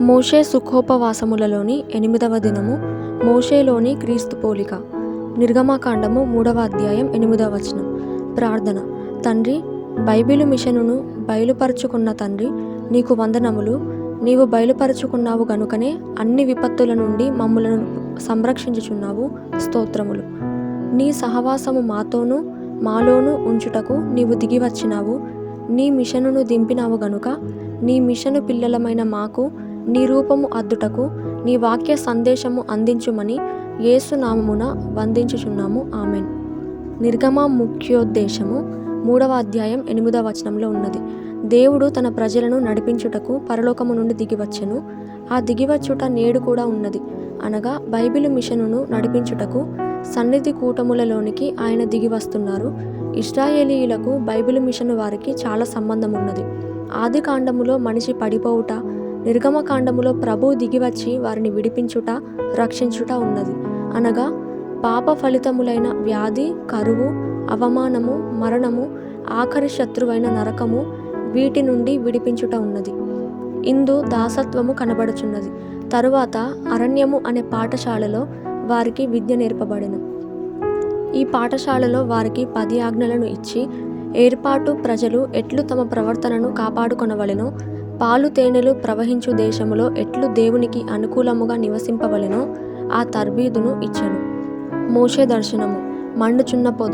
మోషే సుఖోపవాసములలోని ఎనిమిదవ దినము మోషేలోని క్రీస్తు పోలిక. నిర్గమకాండము మూడవ అధ్యాయం ఎనిమిదవ వచనం. ప్రార్థన. తండ్రి బైబిలు మిషనును బయలుపరుచుకున్న తండ్రి నీకు వందనములు. నీవు బయలుపరుచుకున్నావు గనుకనే అన్ని విపత్తుల నుండి మమ్ములను సంరక్షించుచున్నావు స్తోత్రములు. నీ సహవాసము మాతోనూ మాలోనూ ఉంచుటకు నీవు దిగి వచ్చినావు. నీ మిషనును దింపినావు గనుక నీ మిషను పిల్లలమైన మాకు నీ రూపము అద్దుటకు నీ వాక్య సందేశము అందించుమని యేసునామమున వందించుచున్నాము. ఆమెన్. నిర్గమ ముఖ్యోద్దేశము మూడవ అధ్యాయం ఎనిమిదవ వచనంలో ఉన్నది. దేవుడు తన ప్రజలను నడిపించుటకు పరలోకము నుండి దిగివచ్చెను. ఆ దిగివచ్చుట నేడు కూడా ఉన్నది. అనగా బైబిలు మిషనును నడిపించుటకు సన్నిధి కూటములలోనికి ఆయన దిగి వస్తున్నారు ఇస్రాయేలీయులకు బైబిలు మిషన్ వారికి చాలా సంబంధం ఉన్నది ఆది కాండములో మనిషి పడిపోవుట నిర్గమకాండములో ప్రభు దిగివచ్చి వారిని విడిపించుట రక్షించుట ఉన్నది. అనగా పాప ఫలితములైన వ్యాధి కరువు అవమానము మరణము ఆఖరి శత్రువైన నరకము వీటి నుండి విడిపించుట ఉన్నది. ఇందు దాసత్వము కనబడుచున్నది. తరువాత అరణ్యము అనే పాఠశాలలో వారికి విద్య నేర్పబడెను. ఈ పాఠశాలలో వారికి పది ఆజ్ఞలను ఇచ్చి ఏర్పాటు ప్రజలు ఎట్లు తమ ప్రవర్తనను కాపాడుకొనవలెనో పాలు తేనెలు ప్రవహించు దేశములో ఎట్లు దేవునికి అనుకూలముగా నివసింపవలెనో ఆ తర్బీదును ఇచ్చెను. మోషే దర్శనము. మండుచున్న పొద.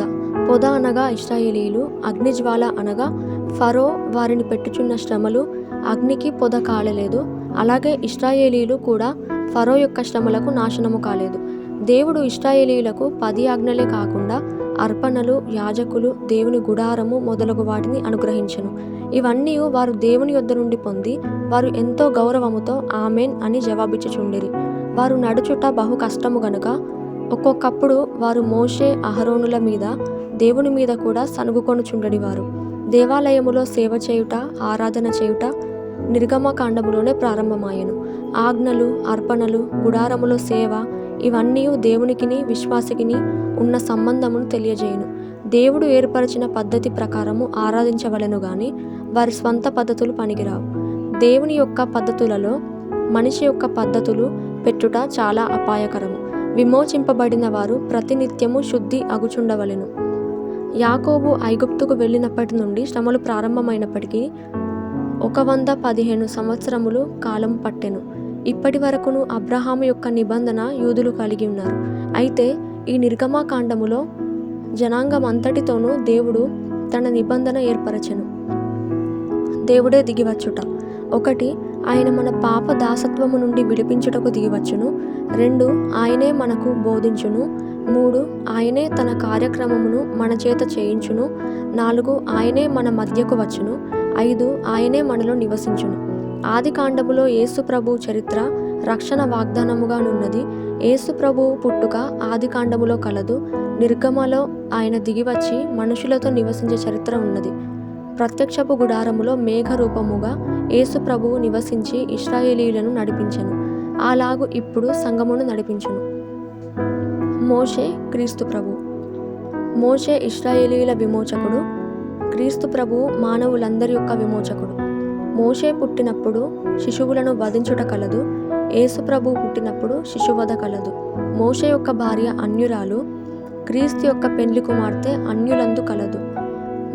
పొద అనగా ఇస్రాయేలీలు అగ్నిజ్వాల అనగా ఫరో వారిని పెట్టుచున్న శ్రమలు. అగ్నికి పొద కాలలేదు. అలాగే ఇస్రాయేలీలు కూడా ఫరో యొక్క శ్రమలకు నాశనము కాలేదు. దేవుడు ఇస్రాయేలీలకు పది ఆజ్ఞలే కాకుండా అర్పణలు యాజకులు దేవుని గుడారము మొదలగు వాటిని అనుగ్రహించెను. ఇవన్నీ వారు దేవుని యొద్ద నుండి పొంది వారు ఎంతో గౌరవముతో ఆమెన్ అని జవాబిచ్చుచుండిరి. వారు నడుచుట బహు కష్టము గనుక ఒక్కొక్కప్పుడు వారు మోషే అహరోనుల మీద దేవుని మీద కూడా సనుగుకొనుచుండడివారు దేవాలయములో సేవ చేయుట ఆరాధన చేయుట నిర్గమకాండములోనే ప్రారంభమాయెను. ఆజ్ఞలు అర్పణలు గుడారములో సేవ ఇవన్నీ దేవునికిని విశ్వాసికిని ఉన్న సంబంధమును తెలియజేయును. దేవుడు ఏర్పరిచిన పద్ధతి ప్రకారము ఆరాధించవలెను గాని వారి స్వంత పద్ధతులు పనికిరావు. దేవుని యొక్క పద్ధతులలో మనిషి యొక్క పద్ధతులు పెట్టుట చాలా అపాయకరము. విమోచింపబడిన వారు ప్రతినిత్యము శుద్ధి అగుచుండవలెను. యాకోబు ఐగుప్తుకు వెళ్ళినప్పటి నుండి శ్రమలు ప్రారంభమైనప్పటికీ ఒక వంద పదిహేను సంవత్సరములు కాలం పట్టెను. ఇప్పటి వరకును అబ్రహాము యొక్క నిబంధన యూదులు కలిగి ఉన్నారు. అయితే ఈ నిర్గమాకాండములో జనాంగం అంతటితోనూ దేవుడు తన నిబంధన ఏర్పరచెను. దేవుడే దిగివచ్చుట. ఒకటి ఆయన మన పాప దాసత్వము నుండి విడిపించుటకు దిగివచ్చును. రెండు ఆయనే మనకు బోధించును. మూడు ఆయనే తన కార్యక్రమమును మన చేత చేయించును. నాలుగు ఆయనే మన మధ్యకు వచ్చును. ఐదు ఆయనే మనలో నివసించును. ఆది కాండములో యేసుప్రభు చరిత్ర రక్షణ వాగ్దానముగానున్నది నున్నది. యేసుప్రభు పుట్టుక ఆది కాండములో కలదు. నిర్గమలో ఆయన దిగివచ్చి మనుషులతో నివసించే చరిత్ర ఉన్నది. ప్రత్యక్షపు గుడారములో మేఘ రూపముగా యేసుప్రభువు నివసించి ఇస్రాయేలీలను నడిపించెను. అలాగు ఇప్పుడు సంగమును నడిపించును. మోషే క్రీస్తు ప్రభు. మోషే ఇస్రాయేలీల విమోచకుడు. క్రీస్తు ప్రభువు మానవులందరి యొక్క విమోచకుడు. మోషే పుట్టినప్పుడు శిశువులను వధించుట కలదు. యేసు పుట్టినప్పుడు శిశువధ కలదు. మోషే యొక్క భార్య అన్యురాలు క్రీస్తు యొక్క పెండ్లి కుమార్తె అన్యులందు కలదు.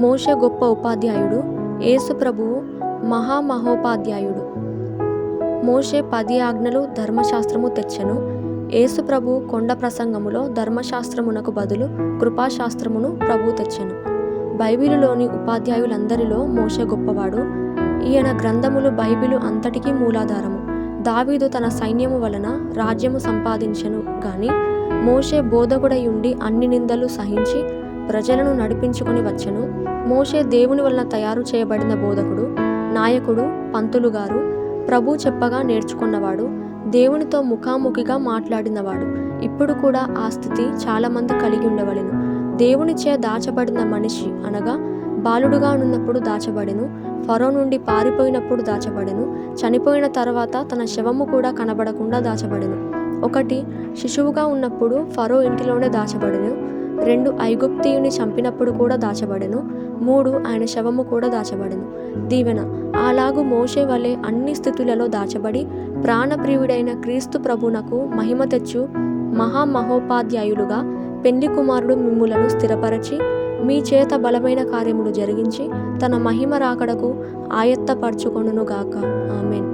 మోషే గొప్ప ఉపాధ్యాయుడు యేసు ప్రభువు మహామహోపాధ్యాయుడు. మోషే పది ఆజ్ఞలు ధర్మశాస్త్రము తెచ్చెను. యేసు ప్రభు కొండ ప్రసంగములో ధర్మశాస్త్రమునకు బదులు కృపాశాస్త్రమును ప్రభు తెచ్చెను. బైబిలులోని ఉపాధ్యాయులందరిలో మోషే గొప్పవాడు. ఈయన గ్రంథములు బైబిలు అంతటికీ మూలాధారము. దావీదు తన సైన్యము వలన రాజ్యము సంపాదించెను గాని మోషే బోధకుడయుండి అన్ని నిందలు సహించి ప్రజలను నడిపించుకొని వచ్చెను. మోషే దేవుని వలన తయారు చేయబడిన బోధకుడు నాయకుడు పంతులు గారు ప్రభు చెప్పగా నేర్చుకున్నవాడు దేవునితో ముఖాముఖిగా మాట్లాడినవాడు. ఇప్పుడు కూడా ఆ స్థితి చాలామంది కలిగి ఉండవలెను. దేవునిచే దాచబడిన మనిషి అనగా బాలుడుగా ఉన్నప్పుడు దాచబడెను ఫరో నుండి పారిపోయినప్పుడు దాచబడెను చనిపోయిన తర్వాత తన శవము కూడా కనబడకుండా దాచబడెను. ఒకటి శిశువుగా ఉన్నప్పుడు ఫరో ఇంటిలోనే దాచబడెను రెండు ఐగుప్తియుని చంపినప్పుడు కూడా దాచబడెను మూడు ఆయన శవము కూడా దాచబడెను. దీవెన అలాగు మోషే వలె అన్ని స్థితులలో దాచబడి ప్రాణప్రియుడైన క్రీస్తు ప్రభునకు మహిమ తెచ్చు మహామహోపాధ్యాయులుగా పెళ్ళి కుమారుడు మిమ్ములను స్థిరపరచి మీ చేత బలమైన కార్యములు జరిగించి తన మహిమ రాకడకు ఆయత్తపరచుకొనుగాక ఆమెన్.